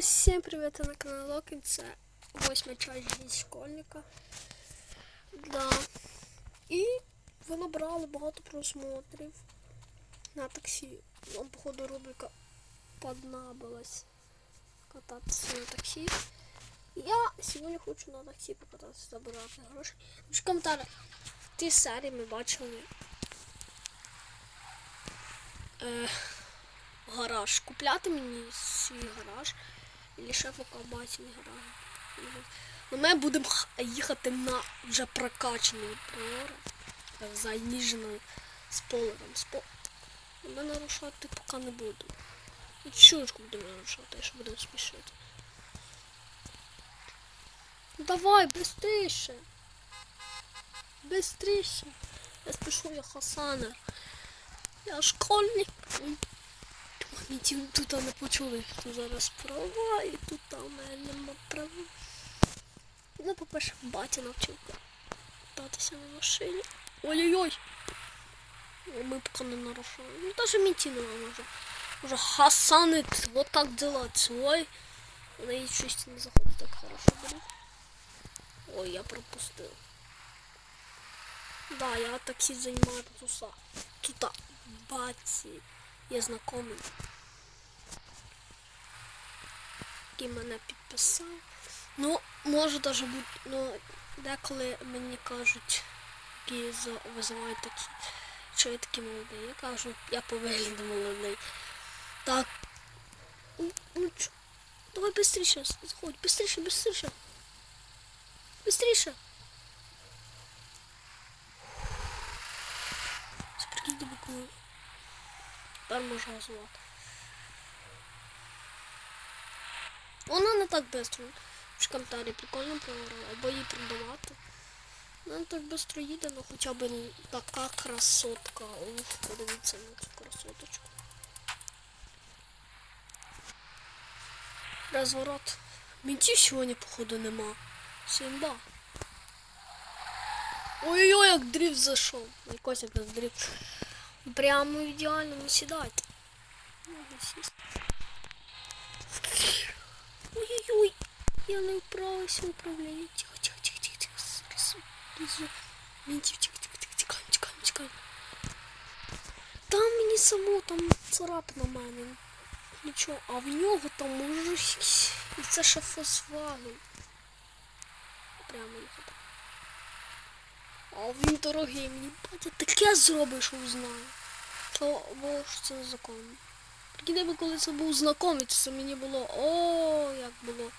Всім привіт на каналі Локін. Це восьма часть школьника. Да. І ви набрали багато просмотрів на таксі. Вам, походу, рубрика поднабилась кататися на таксі. Я сьогодні хочу на таксі покататися, забирати гроші. Пишіть коментарі. В тій серії ми бачили е, гараж. Купляти мені свій гараж. І ще поки батьків гараж. Ну, ми будемо їхати на вже прокачаний приори. Заніженою спойлером. Спо... Ми нарушати поки не буду. І чучку будемо нарушати, що будемо спішити. Давай, быстріше. Быстріше. Я спішу, я Хасанер. Я школьник. Мені ті тут не почули, хто зараз права, і тут мене нема права. Ну, по-перше, батя навчив кататися на машині. Ой-ой-ой. Ми поки не нарушаємо. Ну, навіть мінті не може. Може Хасанит, вот так дела свой. На її щось не заходить так хорошо буде. Ой, я пропустив. Да, я таксі займаю туса. Тута. Баці. Є знайомий. Який мене підписав. Ну, може даже бути, ну, деколи мені кажуть, які за- визивають такі, що я такий молодий. Я кажу, я по вигляду молодий. Так. Ну, ну чо? Давай быстріше, заходь, быстріше, быстріше. Быстріше. Сприкинь до боку. Тепер можна газувати. Вона не так швидко. В коментарі прикольно поговорила, або її продавати. Вона так швидко їде, ну хоча б така красотка. Ух, подивіться на цю красоточку. Розворот. Мінтів сьогодні, походу, нема. Сімба. Ой-ой-ой, як дрифт зайшов. Якось як дрифт. Прямо ідеально не сідайте. Можна сісти. Я не вправився в управління. Тихо, тихо, тихо, тихо, тихо. Зараз лізу. Мінтів, тихо, тихо, тихо, тікаємо, тікаємо, тікаємо. Там мені само, там царапина на мене. Нічого, а в нього там може І це ще фосфаген. Прямо їхати. А він дорогий, мені батя таке зробить, що знаю. То було що це незаконно. Прикидай коли це був знайомий, то це мені було. О, як було.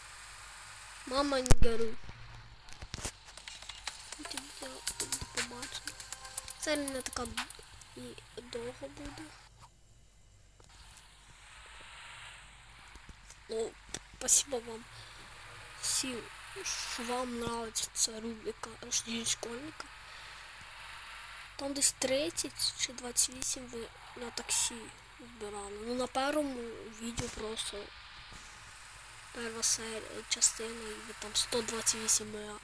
Мама не тоді побачу. Це не така і довго буде. Ну, спасибо вам всім, що вам нравится ця рубрика «Ждіть школьника. Там десь 30 чи 28 ви на таксі збирали. Ну на першому відео просто перша серія, частина і там 128 мега,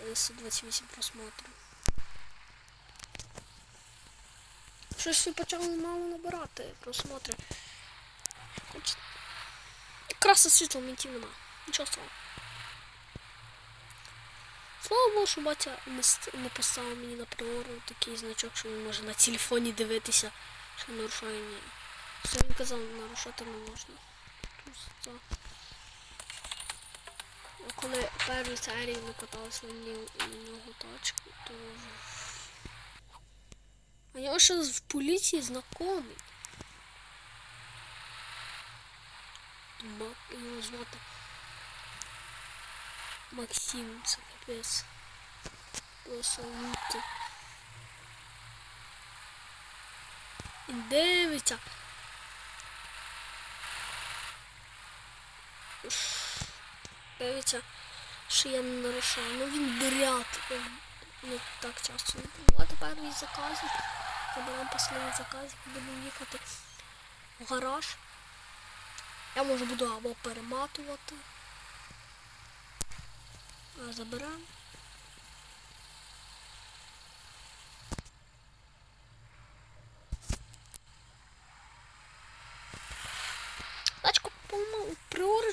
е, 128 просмотрів. Щось ви почали мало набирати просмотри. Хоч... Краса світло мінтів нема. Нічого страшного. Слава Богу, що батя не, поставив мені на приору такий значок, що він може на телефоні дивитися, що нарушає. Все він казав, нарушати не можна. Просто. Коли першій серії ми каталися на нього тачку, то. А я ще в поліції знайомий. Його звати. Максим, це капець. Просто луто. І дивиться. Дивиться, що я не нарушаю. Ну він дряд. Ну так часто. не було. тепер мій заказик. Заберемо останній заказик будемо їхати в гараж. Я може буду або перематувати. Забираємо.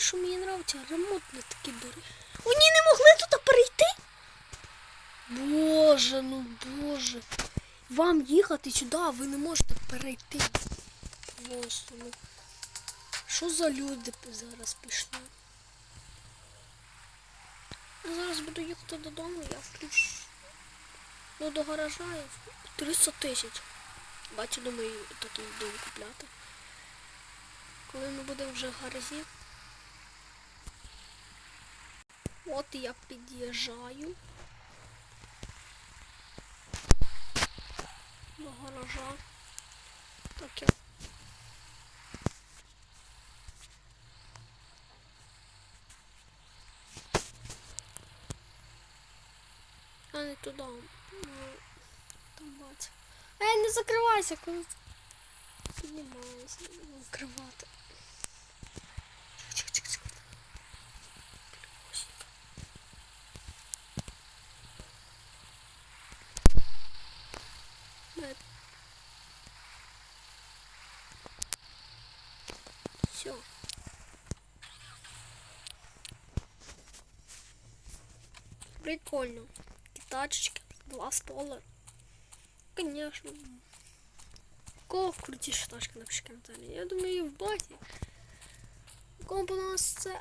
Що мені подобається, ремонт не такий. Вони не могли тут перейти? Боже, ну боже. Вам їхати сюди, а ви не можете перейти. Просто, ну. Що за люди зараз пішли? Зараз буду їхати додому, я включу. Ну, до гаража я в- 300 тисяч. Бачу, думаю, такий дом купляти. Коли ми будемо вже в гаражі. От я під'їжджаю. До гаража. Так я. А не туди. Ну, Там бачу. Ей, не закривайся, коли піднімаюся. Закривати. Прикольно. Тачечки, два стола. Конечно. Кого крутіша тачка напиши коментарі? Я думаю, в баті. Кому понравилось це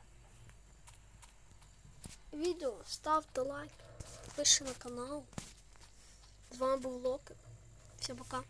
відео, ставте лайк, пиши на канал. З вами був Локи. Всім пока.